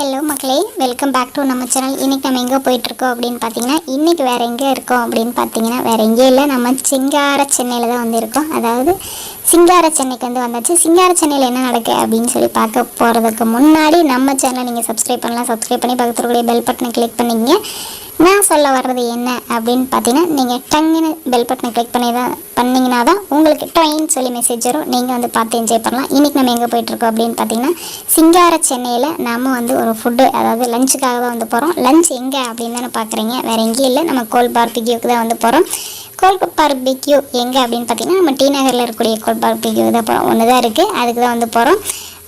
Hello மக்களே welcome back to நம்ம channel இன்றைக்கி நம்ம எங்கே போயிட்டுருக்கோம் அப்படின்னு பார்த்தீங்கன்னா இன்றைக்கி வேறு எங்கே இருக்கோம் அப்படின்னு பார்த்தீங்கன்னா வேறு எங்கேயும் இல்லை. நம்ம சிங்கார சென்னையில் தான் வந்து இருக்கோம் அதாவது சிங்கார சென்னைக்கு வந்து வந்தாச்சு. சிங்கார சென்னையில் என்ன நடக்கு அப்படின்னு சொல்லி பார்க்க போகிறதுக்கு முன்னாடி நம்ம சேனலை நீங்கள் சப்ஸ்கிரைப் பண்ணலாம். சப்ஸ்கிரைப் பண்ணி பக்கத்தில் பெல் பட்டனை கிளிக் பண்ணிங்க நான் சொல்ல வர்றது என்ன அப்படின்னு பார்த்தீங்கன்னா நீங்கள் டங்குன்னு பெல் பட்டனை கிளிக் பண்ணி தான் பண்ணிங்கன்னா தான் உங்களுக்கு ட்ரெயின் சொல்லி மெசேஜ் வரும். நீங்கள் வந்து பார்த்து என்ஜாய் பண்ணலாம். இன்றைக்கி நம்ம எங்கே போயிட்டுருக்கோம் அப்படின்னு பார்த்தீங்கன்னா சிங்கார சென்னையில் நம்ம வந்து ஒரு ஃபுட்டு அதாவது லஞ்சுக்காக தான் வந்து போகிறோம் லஞ்ச் எங்கே அப்படின்னு தானே பார்க்குறீங்க. வேறு எங்கேயும் இல்லை. நம்ம கோல் பார்பிக்யூக்கு தான் வந்து போகிறோம் கோல் பார்பிக்யூ எங்கே அப்படின்னு பார்த்தீங்கன்னா நம்ம டி நகரில் இருக்கக்கூடிய கோல் பார்பிக்யூ தான் போகிறோம் ஒன்று தான் இருக்குது அதுக்கு தான் வந்து போகிறோம்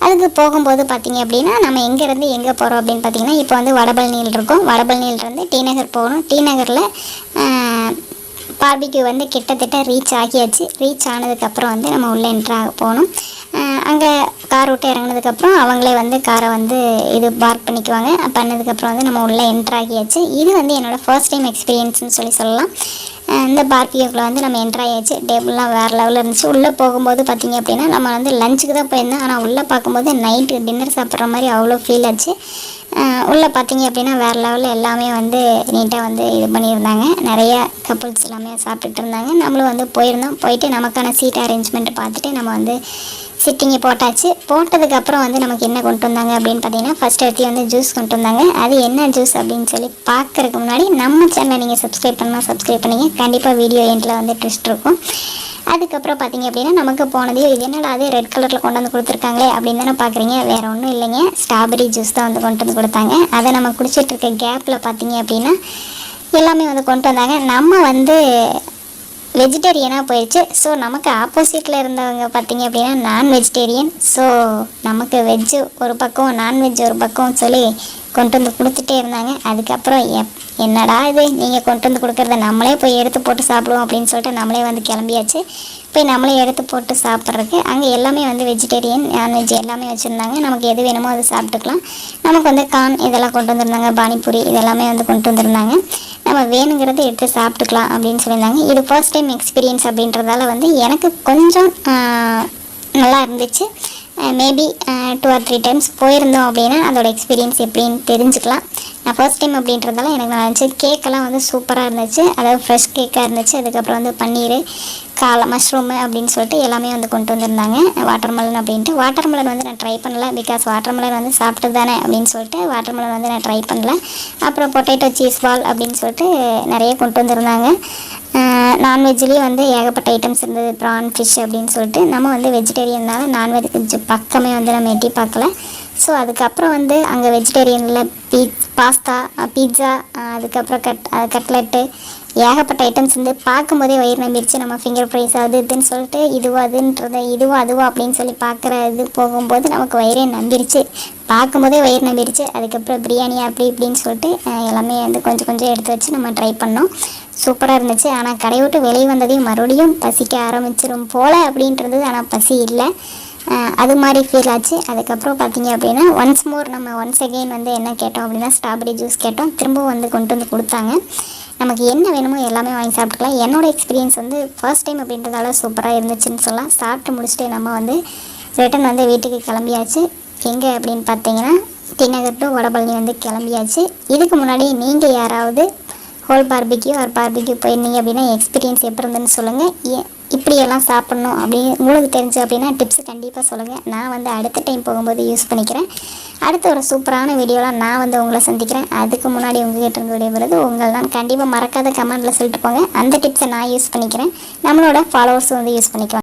அதுக்கு போகும்போது பார்த்திங்க அப்படின்னா நம்ம எங்கேருந்து எங்கே போகிறோம் அப்படின்னு பார்த்தீங்கன்னா இப்போ வந்து வடபழனியில் இருக்கோம். வடபழனியிலேருந்து டி நகர் போகணும். டி நகரில் பார்பிக்யூ வந்து கிட்டத்தட்ட ரீச் ஆகியாச்சு. ரீச் ஆனதுக்கப்புறம் வந்து நம்ம உள்ளே என்ட்ராக போகணும். அங்கே கார் விட்டு இறங்கினதுக்கப்புறம் அவங்களே வந்து காரை வந்து இது பார்க் பண்ணிக்குவாங்க. பண்ணதுக்கப்புறம் வந்து நம்ம உள்ளே என்ட்ராகியாச்சு இது வந்து என்னோடய ஃபர்ஸ்ட் டைம் எக்ஸ்பீரியன்ஸ்னு சொல்லி சொல்லலாம். இந்த பார்பிக்யூக்குள்ள வந்து நம்ம என்ட்ரு ஆகியாச்சு டேபிள்லாம் வேறு லெவலில் இருந்துச்சு. உள்ளே போகும்போது பார்த்திங்க அப்படின்னா நம்ம வந்து லஞ்சுக்கு தான் போயிருந்தோம். ஆனால் உள்ளே பார்க்கும்போது நைட்டு டின்னர் சாப்பிட்ற மாதிரி அவ்வளோ ஃபீல் ஆச்சு. உள்ளே பார்த்திங்க அப்படின்னா வேறு லெவலில் எல்லாமே வந்து நீட்டாக வந்து இது பண்ணியிருந்தாங்க. நிறைய கப்புள்ஸ் எல்லாமே சாப்பிட்டுட்டு இருந்தாங்க. நம்மளும் வந்து போயிருந்தோம். போயிட்டு நமக்கான சீட் அரேஞ்ச்மெண்ட் பார்த்துட்டு நம்ம வந்து சிட்டிங்கி போட்டாச்சு. போட்டதுக்கப்புறம் வந்து நமக்கு என்ன கொண்டு வந்தாங்க அப்படின்னு பார்த்தீங்கன்னா ஃபஸ்ட் எடுத்து வந்து ஜூஸ் கொண்டு வந்தாங்க. அது என்ன ஜூஸ் அப்படின்னு சொல்லி பார்க்குறதுக்கு முன்னாடி நம்ம சேனலை நீங்கள் சப்ஸ்கிரைப் பண்ணால் சப்ஸ்கிரைப் பண்ணிங்க. கண்டிப்பாக வீடியோ எண்டில் வந்து ட்விஸ்ட் இருக்கும். அதுக்கப்புறம் பார்த்தீங்க அப்படின்னா நமக்கு போனதையும் இது என்னடா அது ரெட் கலரில் கொண்டு வந்து கொடுத்துருக்காங்களே அப்படின்னு தானே பார்க்குறீங்க. வேறு ஒன்றும் இல்லைங்க. ஸ்ட்ராபெரி ஜூஸ் தான் வந்து கொண்டு வந்து கொடுத்தாங்க. அதை நம்ம குடிச்சிட்டு இருக்க கேப்பில் பார்த்தீங்க அப்படின்னா எல்லாமே வந்து கொண்டு வந்தாங்க. நம்ம வந்து வெஜிடேரியனாக போயிடுச்சு ஸோ நமக்கு ஆப்போசிட்டில் இருந்தவங்க பார்த்தீங்க அப்படின்னா நான் வெஜிடேரியன் ஸோ நமக்கு வெஜ்ஜு ஒரு பக்கம் நான்வெஜ் ஒரு பக்கம் சொல்லி கொண்டு வந்து கொடுத்துட்டே இருந்தாங்க. அதுக்கப்புறம் எப் என்னடா இது? நீங்கள் கொண்டு வந்து கொடுக்குறத நம்மளே போய் எடுத்து போட்டு சாப்பிடுவோம் அப்படின்னு சொல்லிட்டு நம்மளே வந்து கிளம்பியாச்சு. போய் நம்மளே எடுத்து போட்டு சாப்பிட்றதுக்கு அங்கே எல்லாமே வந்து வெஜிடேரியன் நான்வெஜ் எல்லாமே வச்சுருந்தாங்க. நமக்கு எது வேணுமோ அதை சாப்பிட்டுக்கலாம். நமக்கு வந்து கான் இதெல்லாம் கொண்டு வந்திருந்தாங்க. பானிபூரி இதெல்லாமே வந்து கொண்டு வந்திருந்தாங்க. நம்ம வேணுங்கிறத எடுத்து சாப்பிட்டுக்கலாம் அப்படின்னு சொல்லியிருந்தாங்க. இது ஃபர்ஸ்ட் டைம் எக்ஸ்பீரியன்ஸ் அப்படின்றதால வந்து எனக்கு கொஞ்சம் நல்லா இருந்துச்சு. Maybe two or three times போயிருந்தோம் அப்படின்னா அதோட எக்ஸ்பீரியன்ஸ் எப்படின்னு தெரிஞ்சுக்கலாம். நான் ஃபர்ஸ்ட் டைம் அப்படின்றதால எனக்கு நல்லா இருந்துச்சு கேக்கெல்லாம் வந்து சூப்பராக இருந்துச்சு. அதாவது ஃப்ரெஷ் கேக்காக இருந்துச்சு. அதுக்கப்புறம் வந்து பன்னீர் காலை மஷ்ரூமு அப்படின்னு சொல்லிட்டு எல்லாமே வந்து கொண்டு வந்திருந்தாங்க. வாட்டர் மலன் அப்படின்ட்டு. வாட்டர் மலன் வந்து நான் ட்ரை பண்ணல பிகாஸ் வாட்டர் மலன் வந்து சாப்பிட்டு தானே அப்படின்னு சொல்லிட்டு வாட்டர் மலன் வந்து நான் ட்ரை பண்ணல. அப்புறம் பொட்டேட்டோ சீஸ் பால் அப்படின்னு சொல்லிட்டு நிறைய கொண்டு வந்திருந்தாங்க. நான்வெஜ்லேயும் வந்து ஏகப்பட்ட ஐட்டம்ஸ் இருந்தது. ப்ரான் ஃபிஷ் அப்படின்னு சொல்லிட்டு நம்ம வந்து வெஜிடேரியன்னால நான்வெஜ் பக்கமே வந்து நம்ம எட்டி பார்க்கல. ஸோ அதுக்கப்புறம் வந்து அங்கே வெஜிடேரியனில் பீ பாஸ்தா பீட்சா அதுக்கப்புறம் கட் கட்லெட்டு ஏகப்பட்ட ஐட்டம்ஸ் வந்து பார்க்கும்போதே வயிறு நம்பிடுச்சு நம்ம ஃபிங்கர் ப்ரைஸ் அது இதுன்னு சொல்லிட்டு இதுவோ அதுன்றத இதுவோ அதுவோ அப்படின்னு சொல்லி பார்க்குற இது போகும்போது நமக்கு வயிறே நம்பிடுச்சு பார்க்கும்போதே வயிறு நம்பிடுச்சு அதுக்கப்புறம் பிரியாணி அப்படி இப்படின்னு சொல்லிட்டு எல்லாமே வந்து கொஞ்சம் கொஞ்சம் எடுத்து வச்சு நம்ம ட்ரை பண்ணோம். சூப்பராக இருந்துச்சு. ஆனால் கடை விட்டு வெளியே வந்ததையும் மறுபடியும் பசிக்க ஆரம்பிச்சிடும் போல் அப்படின்றது ஆனால் பசி இல்லை. அது மாதிரி ஃபீல் ஆச்சு. அதுக்கப்புறம் பார்த்தீங்க அப்படின்னா ஒன்ஸ் மோர் நம்ம ஒன்ஸ் அகெயின் வந்து என்ன கேட்டோம் அப்படின்னா ஸ்ட்ராபெரி ஜூஸ் கேட்டோம். திரும்பவும் வந்து கொண்டு வந்து கொடுத்தாங்க. நமக்கு என்ன வேணுமோ எல்லாமே வாங்கி சாப்பிட்டுக்கலாம். என்னோடய எக்ஸ்பீரியன்ஸ் வந்து ஃபர்ஸ்ட் டைம் அப்படின்றதால சூப்பராக இருந்துச்சுன்னு சொல்லலாம். சாப்பிட்டு முடிச்சுட்டு நம்ம வந்து ரிட்டன் வந்து வீட்டுக்கு கிளம்பியாச்சு. எங்கே அப்படின்னு பார்த்தீங்கன்னா டிநகர் டு வடபழனி வந்து கிளம்பியாச்சு. இதுக்கு முன்னாடி நீங்கள் யாராவது ஹோல் பார்பிக்யூ ஆர் பார்பிக்யூ போயிருந்தீங்க அப்படின்னா எக்ஸ்பீரியன்ஸ் எப்படி இருந்துன்னு சொல்லுங்கள் இப்படியெல்லாம் சாப்பிட்ணும் அப்படின்னு உங்களுக்கு தெரிஞ்சு அப்படின்னா டிப்ஸ் கண்டிப்பாக சொல்லுங்கள் நான் வந்து அடுத்த டைம் போகும்போது யூஸ் பண்ணிக்கிறேன். அடுத்த ஒரு சூப்பரான வீடியோலாம் நான் வந்து உங்களை சந்திக்கிறேன். அதுக்கு முன்னாடி உங்ககிட்ட இருந்து விடைபெறுது உங்கள் தான் கண்டிப்பாக மறக்காத கமெண்ட்டில் சொல்லிட்டு போங்க. அந்த டிப்ஸை நான் யூஸ் பண்ணிக்கிறேன். நம்மளோட ஃபாலோவர்ஸும் வந்து யூஸ் பண்ணிக்கலாம்.